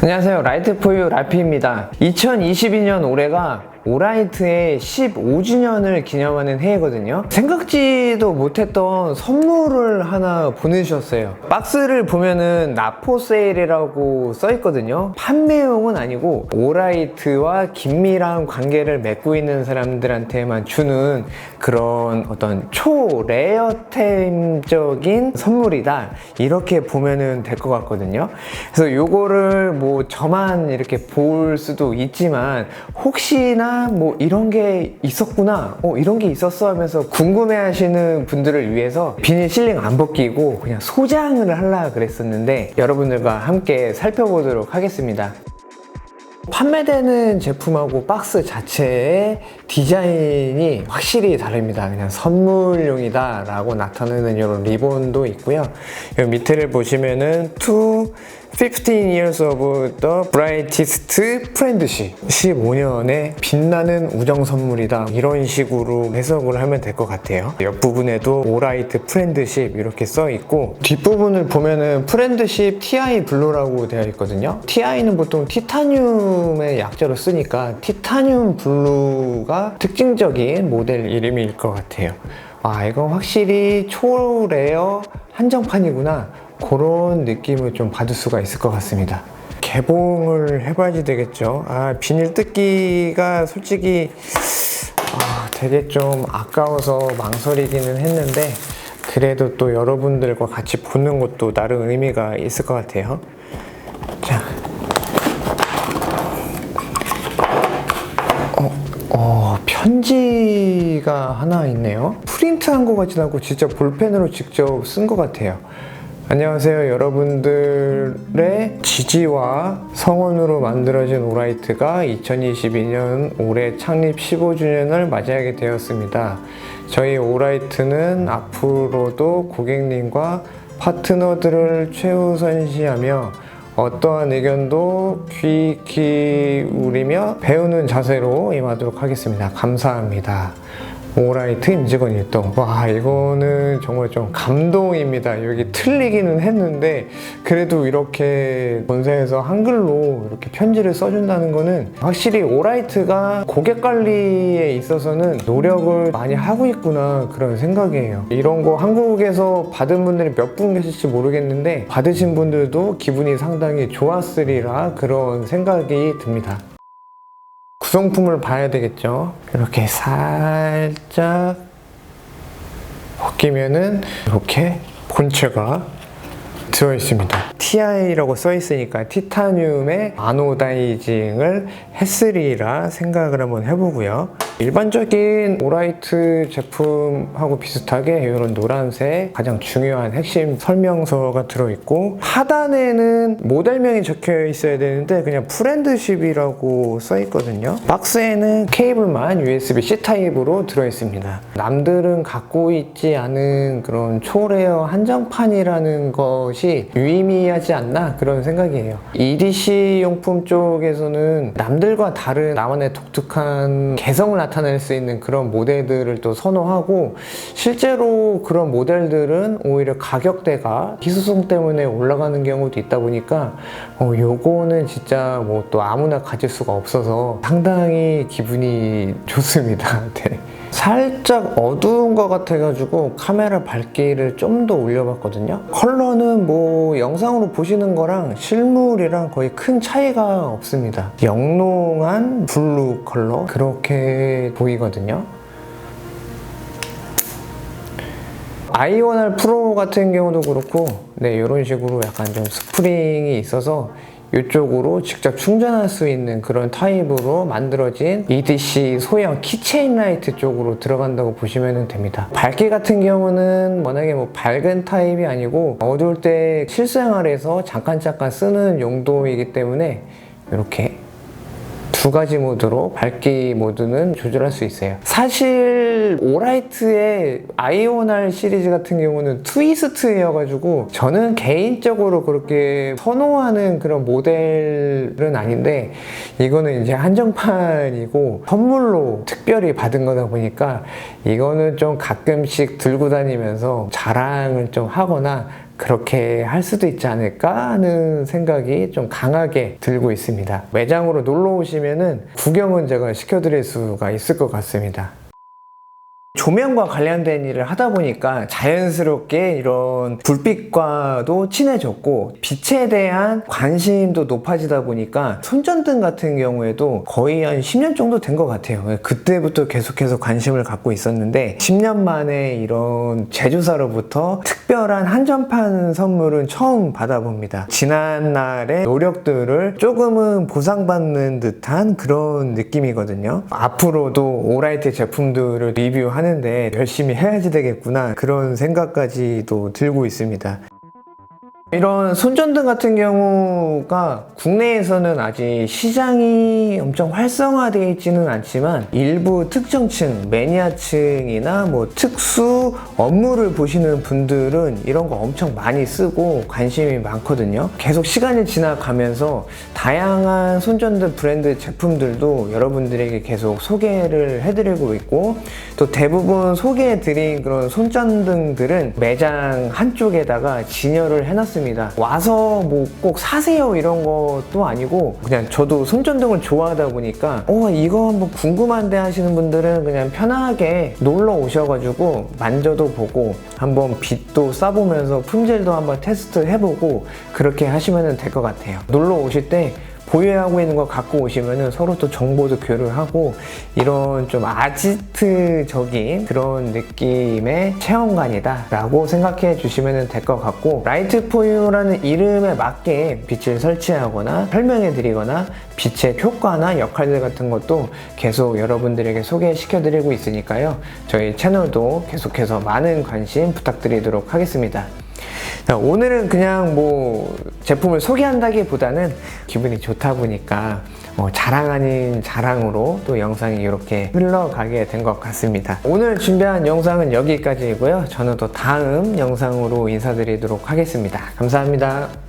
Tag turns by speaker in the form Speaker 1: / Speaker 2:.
Speaker 1: 안녕하세요. 라이트포유 라피입니다. 2022년 올해가 오라이트의 15주년을 기념하는 해거든요. 생각지도 못했던 선물을 하나 보내주셨어요. 박스를 보면은 나포 세일이라고 써있거든요. 판매용은 아니고 오라이트와 긴밀한 관계를 맺고 있는 사람들한테만 주는 그런 어떤 초레어템적인 선물이다. 이렇게 보면은 될 것 같거든요. 그래서 요거를 뭐 저만 이렇게 볼 수도 있지만 혹시나 뭐 이런 게 있었구나, 어, 이런 게 있었어 하면서 궁금해 하시는 분들을 위해서 비닐 실링 안 벗기고 그냥 소장을 하려 그랬었는데 여러분들과 함께 살펴보도록 하겠습니다. 판매되는 제품하고 박스 자체의 디자인이 확실히 다릅니다. 그냥 선물용이다 라고 나타내는 이런 리본도 있고요. 이 밑에를 보시면은 to 15 years of the brightest friendship. 15년의 빛나는 우정 선물이다. 이런 식으로 해석을 하면 될 것 같아요. 옆부분에도 오라이트 프렌드십 이렇게 써 있고 뒷부분을 보면은 프렌드십 TI 블루라고 되어 있거든요. TI는 보통 티타늄의 약자로 쓰니까 티타늄 블루가 특징적인 모델 이름일 것 같아요. 아 이건 확실히 초레어 한정판이구나 그런 느낌을 좀 받을 수가 있을 것 같습니다. 개봉을 해봐야지 되겠죠. 아, 비닐 뜯기가 솔직히 아, 되게 좀 아까워서 망설이기는 했는데 그래도 또 여러분들과 같이 보는 것도 나름 의미가 있을 것 같아요. 자. 어, 어, 편지가 하나 있네요. 프린트한 것 같진 않고 진짜 볼펜으로 직접 쓴 것 같아요. 안녕하세요. 여러분들의 지지와 성원으로 만들어진 오라이트가 2022년 올해 창립 15주년을 맞이하게 되었습니다. 저희 오라이트는 앞으로도 고객님과 파트너들을 최우선시하며 어떠한 의견도 귀 기울이며 배우는 자세로 임하도록 하겠습니다. 감사합니다. 오라이 트 임 직원 일동. 와, 이거는 정말 좀 감동입니다. 여기 틀리기는 했는데, 그래도 이렇게 본사에서 한글로 이렇게 편지를 써준다는 거는 확실히 오라이트가 고객 관리에 있어서는 노력을 많이 하고 있구나 그런 생각이에요. 이런 거 한국에서 받은 분들이 몇 분 계실지 모르겠는데, 받으신 분들도 기분이 상당히 좋았으리라 그런 생각이 듭니다. 구성품을 봐야 되겠죠. 이렇게 살짝 벗기면은 이렇게 본체가 들어 있습니다. TI라고 써 있으니까 티타늄의 아노다이징을 했으리라 생각을 한번 해보고요. 일반적인 오라이트 제품하고 비슷하게 이런 노란색 가장 중요한 핵심 설명서가 들어있고 하단에는 모델명이 적혀 있어야 되는데 그냥 프렌드십이라고 써 있거든요. 박스에는 케이블만 USB-C 타입으로 들어있습니다. 남들은 갖고 있지 않은 그런 초레어 한정판이라는 것이 유의미 하지 않나 그런 생각이에요. EDC 용품 쪽에서는 남들과 다른 나만의 독특한 개성을 나타낼 수 있는 그런 모델들을 또 선호하고 실제로 그런 모델들은 오히려 가격대가 희소성 때문에 올라가는 경우도 있다 보니까 어, 요거는 진짜 뭐 또 아무나 가질 수가 없어서 상당히 기분이 좋습니다. 네. 살짝 어두운 것 같아가지고 카메라 밝기를 좀 더 올려봤거든요. 컬러는 뭐 영상으로 보시는 거랑 실물이랑 거의 큰 차이가 없습니다. 영롱한 블루 컬러 그렇게 보이거든요. 아이오날 프로 같은 경우도 그렇고 네 이런 식으로 약간 좀 스프링이 있어서 이쪽으로 직접 충전할 수 있는 그런 타입으로 만들어진 EDC 소형 키체인 라이트 쪽으로 들어간다고 보시면 됩니다. 밝기 같은 경우는 워낙에 뭐 밝은 타입이 아니고 어두울 때 실생활에서 잠깐 잠깐 쓰는 용도이기 때문에 이렇게 두 가지 모드로 밝기 모드는 조절할 수 있어요. 사실 오라이트의 아이오날 시리즈 같은 경우는 트위스트여가지고 저는 개인적으로 그렇게 선호하는 그런 모델은 아닌데 이거는 이제 한정판이고 선물로 특별히 받은 거다 보니까 이거는 좀 가끔씩 들고 다니면서 자랑을 좀 하거나 그렇게 할 수도 있지 않을까 하는 생각이 좀 강하게 들고 있습니다. 매장으로 놀러 오시면은 구경은 제가 시켜드릴 수가 있을 것 같습니다. 조명과 관련된 일을 하다 보니까 자연스럽게 이런 불빛과도 친해졌고 빛에 대한 관심도 높아지다 보니까 손전등 같은 경우에도 거의 한 10년 정도 된 것 같아요. 그때부터 계속해서 관심을 갖고 있었는데 10년 만에 이런 제조사로부터 특별한 한정판 선물은 처음 받아봅니다. 지난날의 노력들을 조금은 보상받는 듯한 그런 느낌이거든요. 앞으로도 오라이트 제품들을 리뷰하는 데 열심히 해야지 되겠구나 그런 생각까지도 들고 있습니다. 이런 손전등 같은 경우가 국내에서는 아직 시장이 엄청 활성화되어 있지는 않지만 일부 특정층, 매니아층이나 뭐 특수 업무를 보시는 분들은 이런 거 엄청 많이 쓰고 관심이 많거든요. 계속 시간이 지나가면서 다양한 손전등 브랜드 제품들도 여러분들에게 계속 소개를 해드리고 있고 또 대부분 소개해드린 그런 손전등들은 매장 한쪽에다가 진열을 해놨습니다. 와서 뭐 꼭 사세요 이런 것도 아니고 그냥 저도 손전등을 좋아하다 보니까 어 이거 한번 궁금한데 하시는 분들은 그냥 편하게 놀러 오셔가지고 만져도 보고 한번 빛도 쏴보면서 품질도 한번 테스트 해보고 그렇게 하시면 될 것 같아요. 놀러 오실 때 보유하고 있는 거 갖고 오시면은 서로 또 정보도 교류하고 이런 좀 아지트적인 그런 느낌의 체험관이다 라고 생각해 주시면 될 것 같고 라이트 포유라는 이름에 맞게 빛을 설치하거나 설명해 드리거나 빛의 효과나 역할들 같은 것도 계속 여러분들에게 소개시켜 드리고 있으니까요. 저희 채널도 계속해서 많은 관심 부탁드리도록 하겠습니다. 자, 오늘은 그냥 뭐 제품을 소개한다기보다는 기분이 좋다 보니까 어, 자랑 아닌 자랑으로 또 영상이 이렇게 흘러가게 된 것 같습니다. 오늘 준비한 영상은 여기까지이고요. 저는 또 다음 영상으로 인사드리도록 하겠습니다. 감사합니다.